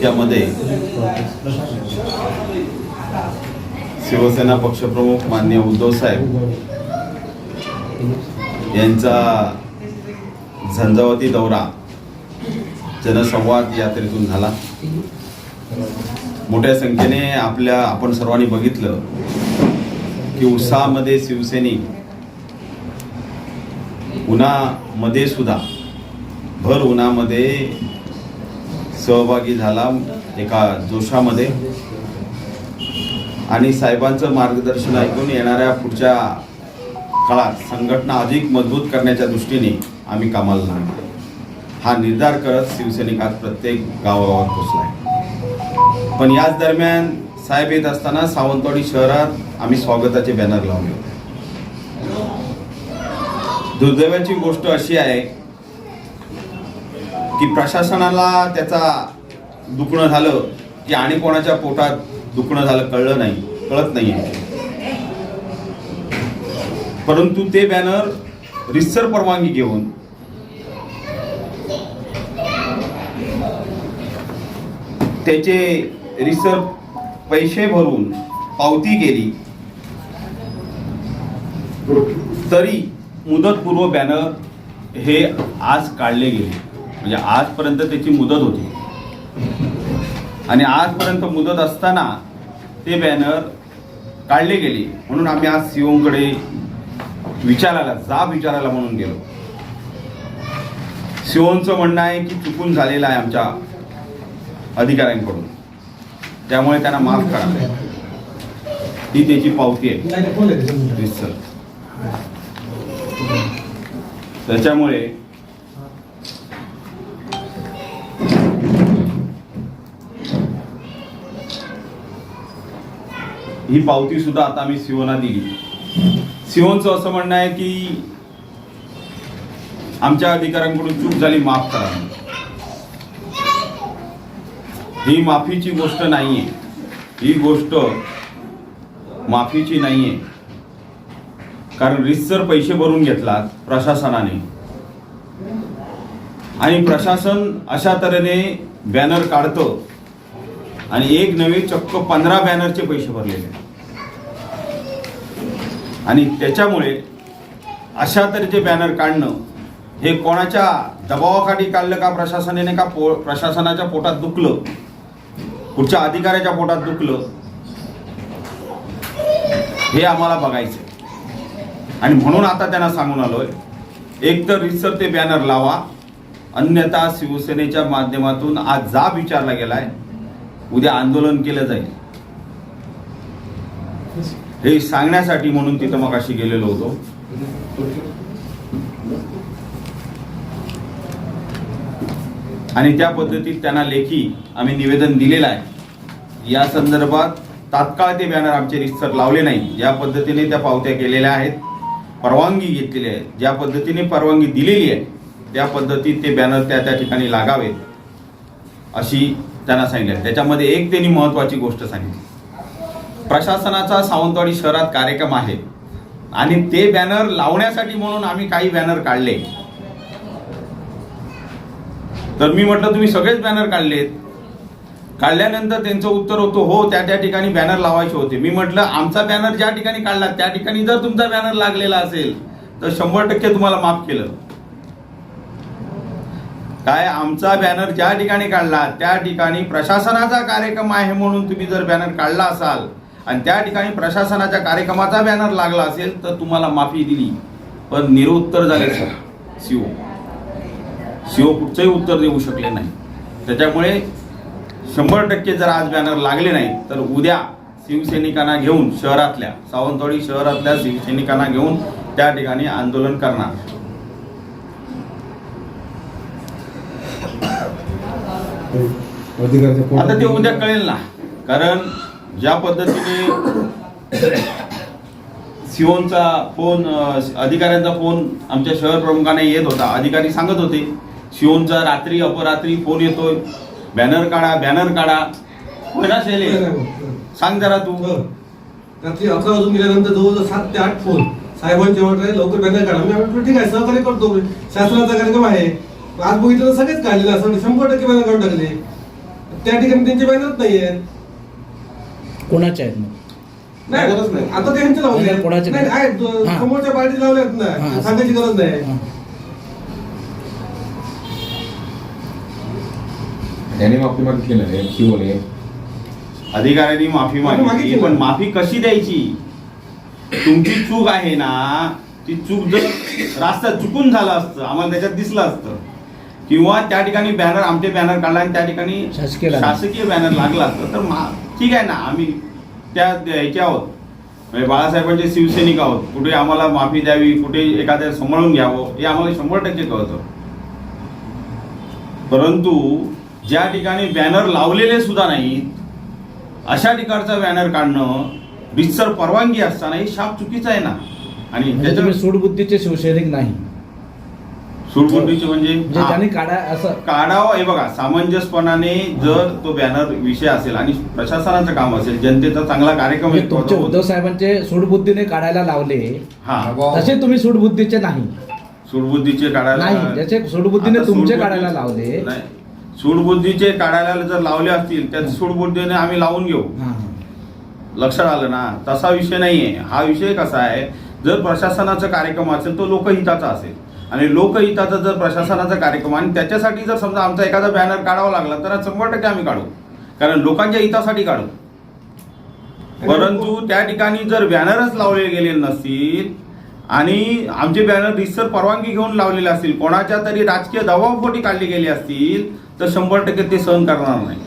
त्यामध्ये शिवसेना पक्षप्रमुख मान्य उद्धव साहेब यांचा झंझावती दौरा जनसंवाद यात्रेतून झाला. मोठ्या संख्येने आपल्या आपण सर्वांनी बघितलं की उत्साहामध्ये शिवसैनिक उन्हामध्ये सुद्धा भर उन्हामध्ये सहभागी झाला एका जोशामध्ये. आणि साहेबांचं मार्गदर्शन ऐकून येणाऱ्या पुढच्या काळात संघटना अधिक मजबूत करण्याच्या दृष्टीने आम्ही कामाला लागलो हा निर्धार करत शिवसैनिक आज प्रत्येक गावागावात पोचलाय पण याच दरम्यान साहेब येत असताना सावंतवाडी शहरात आम्ही स्वागताचे बॅनर लावले होते. दुर्दैवाची गोष्ट अशी आहे की प्रशासनाला त्याचा दुखणं झालं की आणि कोणाच्या पोटात दुखणं झालं कळलं नाही कळत नाही परंतु ते बॅनर रिसर परवानगी घेऊन त्याचे रिसर पैसे भरून पावती केली. तरी मुदतपूर्व बॅनर हे आज काढले गेले. म्हणजे आजपर्यंत त्याची मुदत होती. आणि आजपर्यंत मुदत असताना ते बॅनर काढले गेले. म्हणून आम्ही आज सीओकडे विचारायला जाब विचारायला म्हणून गेलो. सीओचं म्हणणं आहे की चुकून झालेलं आहे आमच्या अधिकाऱ्यांकडून. त्यामुळे त्यांना माफ करा. ही त्याची पावती आहे. त्याच्यामुळे ही पावती सुद्धा आता आम्ही सिओना दिली. सिओनचं असं म्हणणं आहे की आमच्या अधिकाऱ्यांकडून चूक झाली माफ करा ही माफीची गोष्ट नाहीये. ही गोष्ट माफीची नाहीये. कारण रितसर पैसे भरून घेतलात प्रशासनाने. आणि प्रशासन अशा तऱ्हेने बॅनर काढतं आणि एक नवे चक्क पंधरा बॅनरचे पैसे भरलेले. आणि त्याच्यामुळे अशा तऱ्हेचे बॅनर काढणं हे कोणाच्या दबावाखाली काढलं का प्रशासनाने का पो प्रशासनाच्या पोटात दुखलं? पुढच्या अधिकाऱ्याच्या पोटात दुखलं? हे आम्हाला बघायचं आणि म्हणून आता त्यांना सांगून आलोय एक तर रिसर ते बॅनर लावा. अन्यथा शिवसेनेच्या माध्यमातून आज जा विचारला गेलाय. उद्या आंदोलन केलं जाईल. हे सांगण्यासाठी म्हणून तिथं मग अशी गेलेलो होतो. आणि त्या पद्धतीत त्यांना लेखी आम्ही निवेदन दिलेलं आहे. या संदर्भात तात्काळ ते बॅनर आमचे रिस्तर लावले नाही. या पद्धतीने त्या पावत्या केलेल्या आहेत परवानगी घेतलेली आहे ज्या पद्धतीने परवानगी दिलेली आहे त्या पद्धतीत ते बॅनर त्या त्या ठिकाणी लागावेत. अशी त्यांना सांगितलं. त्याच्यामध्ये एक त्यांनी महत्वाची गोष्ट सांगितली. प्रशासनाचा सावंतवाडी शहरात कार्यक्रम आहे. आणि ते बॅनर लावण्यासाठी म्हणून आम्ही काही बॅनर काढले. तर मी म्हटलं तुम्ही सगळेच बॅनर काढलेत. काढल्यानंतर त्यांचं उत्तर होतं हो त्या त्या ठिकाणी बॅनर लावायचे होते. मी म्हटलं आमचा बॅनर ज्या ठिकाणी काढला त्या ठिकाणी जर तुमचा बॅनर लागलेला असेल तर शंभर टक्के तुम्हाला माफ केलं. काय आमचा बॅनर ज्या ठिकाणी काढला त्या ठिकाणी प्रशासनाचा कार्यक्रम आहे म्हणून तुम्ही जर बॅनर काढला असाल आणि त्या ठिकाणी प्रशासनाच्या कार्यक्रमाचा बॅनर लागला असेल तर तुम्हाला माफी दिली. पण निरुत्तर झाले सर शिव कुठचंही उत्तर देऊ शकले नाही. त्याच्यामुळे शंभर टक्के जर आज बॅनर लागले नाही तर उद्या शिवसैनिकांना घेऊन शहरातल्या सावंतवाडी शहरातल्या शिवसैनिकांना घेऊन त्या ठिकाणी आंदोलन करणार. आता ते उद्या कळेल ना. कारण ज्या पद्धतीने सिओनचा फोन अधिकाऱ्यांचा फोन आमच्या शहर प्रमुखाने येत होता. अधिकारी सांगत होते सिओनचा रात्री अपरात्री फोन येतोय. बॅनर काढा बॅनर काढा. होय ना शैले? सांग जरा तू. रात्री अकरा वाजून गेल्यानंतर जवळजवळ सात ते आठ फोन. साहेबांचे लवकर बॅनर काढा. मी म्हटलं ठीक आहे सहकार्य करतो. शासनाचा कार्यक्रम आहे. आज बघितलं तर सगळेच काढलेले असं शंभर टक्के बॅनर काढून टाकले त्या ठिकाणी त्यांचे बॅनरच नाही आहेत कोणाच्या आहेत मग नाही गरज नाही. आता त्यांचे लावले नाही, कोणाचे नाही नाही. आहेत हा. समोरच्या पार्टी लावल्यात हा, ना. सांगायची गरज नाही हां. याने माफी मागितली ना शिवने अधिकाऱ्यांनी माफी माफी मागितली मागितली पण ना. माफी कशी द्यायची तुमची चूक आहे ना ती चूक जर रास्ता चुकून झालं असतं आम्हाला त्याच्यात दिसलं असतं किंवा त्या ठिकाणी बॅनर आमचे बॅनर काढला आणि त्या ठिकाणी शासकीय बॅनर. लागला असतं तर ठीक आहे ना आम्ही त्या ह्याचे आहोत. म्हणजे बाळासाहेबांचे शिवसैनिक आहोत. कुठे आम्हाला माफी द्यावी कुठे एखाद्या सांभाळून घ्यावं हे आम्हाला शंभर टक्के कळतं. परंतु ज्या ठिकाणी बॅनर लावलेले सुद्धा नाहीत अशा ठिकाणचा बॅनर काढणं रितसर परवानगी असताना हे शाप चुकीचं आहे ना. आणि म्हणजे सूडबुद्धीचे शिवसैनिक नाही. म्हणजे म्हणजे हा. त्यांनी काढा असं. काढावं हे बघा सामंजस्यपणाने जर तो बॅनर विषय असेल आणि प्रशासनाचं काम असेल जनतेचा चांगला कार्यक्रम म्हणजे तुमचे उद्धव साहेबांचे सूडबुद्धीने काढायला लावले. हा. तसे तुम्ही सूडबुद्धीचे नाही. सूडबुद्धीचे काढायला नाही त्याचे सूडबुद्धीने तुमचे काढायला लावले. नाही. सूडबुद्धीचे काढायला जर लावले असतील त्या सूडबुद्धीने आम्ही लावून घेऊ. लक्षात आलं ना? तसा विषय नाहीये. हा विषय कसा आहे? जर प्रशासनाचा कार्यक्रम असेल तो लोकहिताचा असेल. आणि लोकहिताचा जर प्रशासनाचा कार्यक्रम आणि त्याच्यासाठी जर समजा आमचा एखादा बॅनर काढावा लागला तर शंभर टक्के आम्ही काढू. कारण लोकांच्या हितासाठी काढू. परंतु त्या ठिकाणी जर बॅनरच लावले गेले नसतील आणि आमचे बॅनर रिसर परवानगी घेऊन लावलेले असतील कोणाच्या तरी राजकीय दबावपोटी काढली गेली असतील तर शंभर टक्के ते सहन करणार नाही.